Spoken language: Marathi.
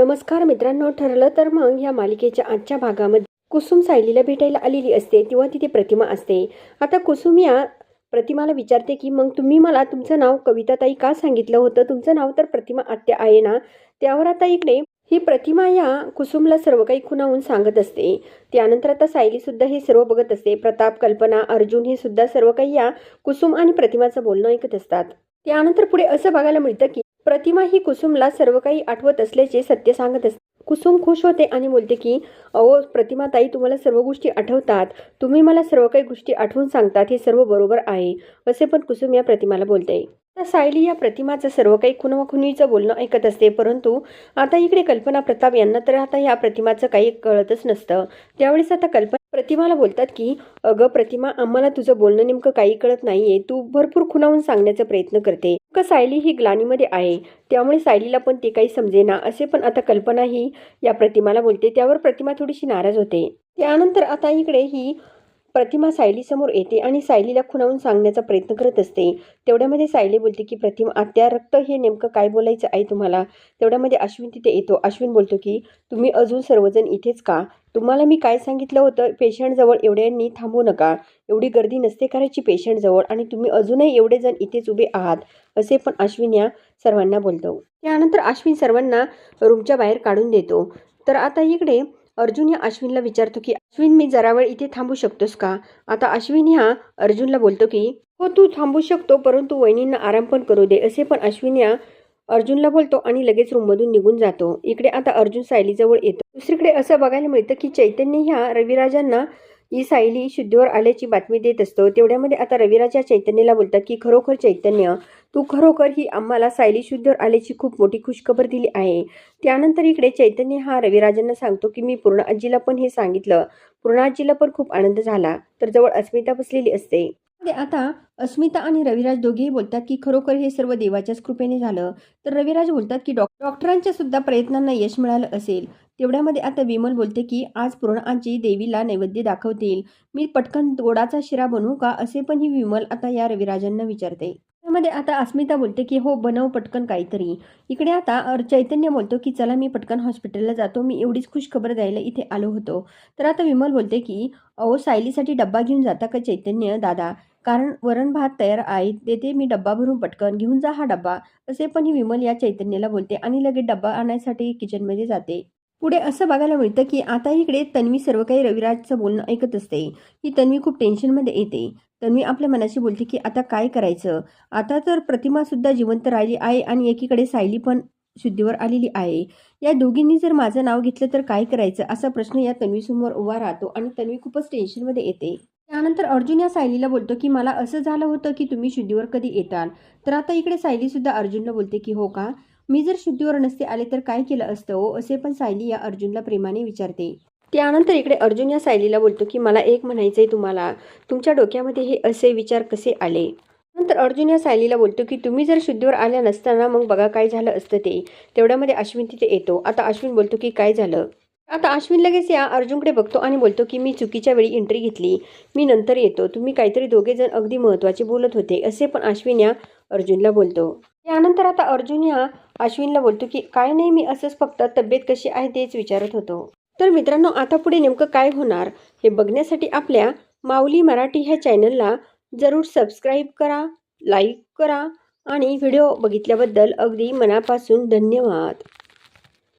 नमस्कार मित्रांनो ठरलं तर मग या मालिकेच्या आजच्या भागामध्ये कुसुम सायलीला भेटायला आलेली असते तेव्हा तिथे प्रतिमा असते. आता कुसुम या प्रतिमाला विचारते की मग तुम्ही मला तुमचं नाव कविताताई का सांगितलं होतं? तुमचं नाव तर प्रतिमा आत्या आहे ना? त्यावर आता इकडे ही प्रतिमा या कुसुमला सर्व काही खुणावून सांगत असते. त्यानंतर आता सायलीसुद्धा हे सर्व बघत असते. प्रताप कल्पना अर्जुन हे सुद्धा सर्व काही या कुसुम आणि प्रतिमाचं बोलणं ऐकत असतात. त्यानंतर पुढे असं बघायला मिळतं की प्रतिमा ही कुसुमला सर्व काही आठवत असल्याचे सत्य सांगत असते. कुसुम खुश होते आणि बोलते की अहो प्रतिमा ताई तुम्हाला सर्व गोष्टी आठवतात. तुम्ही मला सर्व काही गोष्टी आठवून सांगतात हे सर्व बरोबर आहे. असे पण कुसुम या प्रतिमाला बोलते. तर सायली या प्रतिमाचं सर्व काही खुनवाखुनीचं बोलणं ऐकत असते परंतु आता इकडे कल्पना प्रताप यांना तर आता या प्रतिमाचं काही कळतच नसतं. त्यावेळेस आता कल्पना प्रतिमाला बोलतात की अगं प्रतिमा आम्हाला तुझं बोलणं नेमकं काही कळत नाहीये. तू भरपूर खुणावून सांगण्याचा प्रयत्न करते. का सायली ही ग्लानीमध्ये आहे? त्यामुळे सायलीला पण ते काही समजेना असे पण आता कल्पना ही या प्रतिमाला बोलते. त्यावर प्रतिमा थोडीशी नाराज होते. त्यानंतर आता इकडे ही प्रतिमा सायलीसमोर येते आणि सायलीला खुणावून सांगण्याचा प्रयत्न करत असते. तेवढ्यामध्ये सायली बोलते की प्रतिमा आत्या रक्त हे नेमकं काय बोलायचं आहे तुम्हाला? तेवढ्यामध्ये अश्विन तिथे येतो. अश्विन बोलतो की तुम्ही अजून सर्वजण इथेच का? तुम्हाला मी काय सांगितलं होतं? पेशंटजवळ एवढ्यांनी थांबू नका. एवढी गर्दी नसते करायची पेशंटजवळ आणि तुम्ही अजूनही एवढे जण इथेच उभे आहात. असे पण अश्विन या सर्वांना बोलतो. त्यानंतर अश्विन सर्वांना रूमच्या बाहेर काढून देतो. तर आता इकडे अर्जुन या अश्विनला विचारतो की अश्विन मी जरा वेळ इथे थांबू शकतोस का? आता अश्विन ह्या अर्जुनला बोलतो की हो तू थांबू शकतो परंतु वहिनींना आराम पण करू दे असे पण अश्विन या अर्जुनला बोलतो आणि लगेच रूममधून निघून जातो. इकडे आता अर्जुन सायलीजवळ येतो. दुसरीकडे असं बघायला मिळतं की चैतन्य ह्या रविराजांना ही सायली शुद्धीवर आल्याची बातमी देत असतो. तेवढ्यामध्ये आता रविराजा चैतन्यला बोलतात की खरोखर चैतन्य तू खरोखर ही आम्हाला सायली शुद्धीवर आल्याची खूप मोठी खुशखबर दिली आहे. त्यानंतर इकडे चैतन्य हा रविराजांना सांगतो की मी पूर्ण आजीला पण हे सांगितलं. पूर्ण आजीला पण खूप आनंद झाला. तर जवळ अस्मिता बसलेली असते. आता अस्मिता आणि रविराज दोघेही बोलतात की खरोखर हे सर्व देवाच्याच कृपेने झालं. तर रविराज बोलतात की डॉ डॉक्टरांच्या सुद्धा प्रयत्नांना यश मिळालं असेल. तेवढ्यामध्ये आता विमल बोलते की आज पूर्ण आजी देवीला नैवेद्य दाखवतील. मी पटकन गोडाचा शिरा बनवू का? असे पण ही विमल आता या रविराजांना विचारते. त्यामध्ये आता अस्मिता बोलते की हो बनव पटकन काहीतरी. इकडे आता चैतन्य बोलतो की चला मी पटकन हॉस्पिटलला जातो. मी एवढीच खुश खबर द्यायला इथे आलो होतो. तर आता विमल बोलते की अहो सायलीसाठी डब्बा घेऊन जाता का चैतन्य दादा? कारण वरण भात तयार आहे. तेथे मी डब्बा भरून पटकन घेऊन जा हा डब्बा. असे पण ही विमल या चैतन्याला बोलते आणि लगेच डब्बा आणण्यासाठी किचनमध्ये जाते. पुढे असं बघायला मिळतं की आता इकडे तन्वी सर्व काही रविराजचं बोलणं ऐकत असते. ही तन्वी खूप टेन्शनमध्ये येते. तन्वी आपल्या मनाशी बोलते की आता काय करायचं? आता तर प्रतिमासुद्धा जिवंत राहिली आहे आणि एकीकडे सायली पण शुद्धीवर आलेली आहे. या दोघींनी जर माझं नाव घेतलं तर काय करायचं? असा प्रश्न या तन्वीसमोर उभा राहतो आणि तन्वी खूपच टेन्शनमध्ये येते. त्यानंतर अर्जुन या सायलीला बोलतो की मला असं झालं होतं की तुम्ही शुद्धीवर कधी येताल? तर आता इकडे सायली सुद्धा अर्जुनला बोलते की हो का? मी जर शुद्धीवर नसते आले तर काय केलं असतं हो? असे पण सायली या अर्जुनला प्रेमाने विचारते. त्यानंतर इकडे अर्जुन या सायलीला बोलतो की मला एक म्हणायचंय तुम्हाला. तुमच्या डोक्यामध्ये हे असे विचार कसे आले? नंतर अर्जुन या सायलीला बोलतो की तुम्ही जर शुद्धीवर आल्या नसताना मग बघा काय झालं असतं ते. तेवढ्यामध्ये अश्विन तिथे येतो. आता अश्विन बोलतो की काय झालं? आता अश्विन लगेच या अर्जुनकडे बघतो आणि बोलतो की मी चुकीच्या वेळी एंट्री घेतली. मी नंतर येतो. तुम्ही काहीतरी दोघेजण अगदी महत्त्वाचे बोलत होते. असे पण अश्विन या अर्जुनला बोलतो. त्यानंतर आता अर्जुन या अश्विनला बोलतो की काय नाही मी असंच फक्त तब्येत कशी आहे तेच विचारत होतो. तर मित्रांनो आता पुढे नेमकं काय होणार हे बघण्यासाठी आपल्या माऊली मराठी ह्या चॅनलला जरूर सबस्क्राईब करा लाईक करा आणि व्हिडिओ बघितल्याबद्दल अगदी मनापासून धन्यवाद.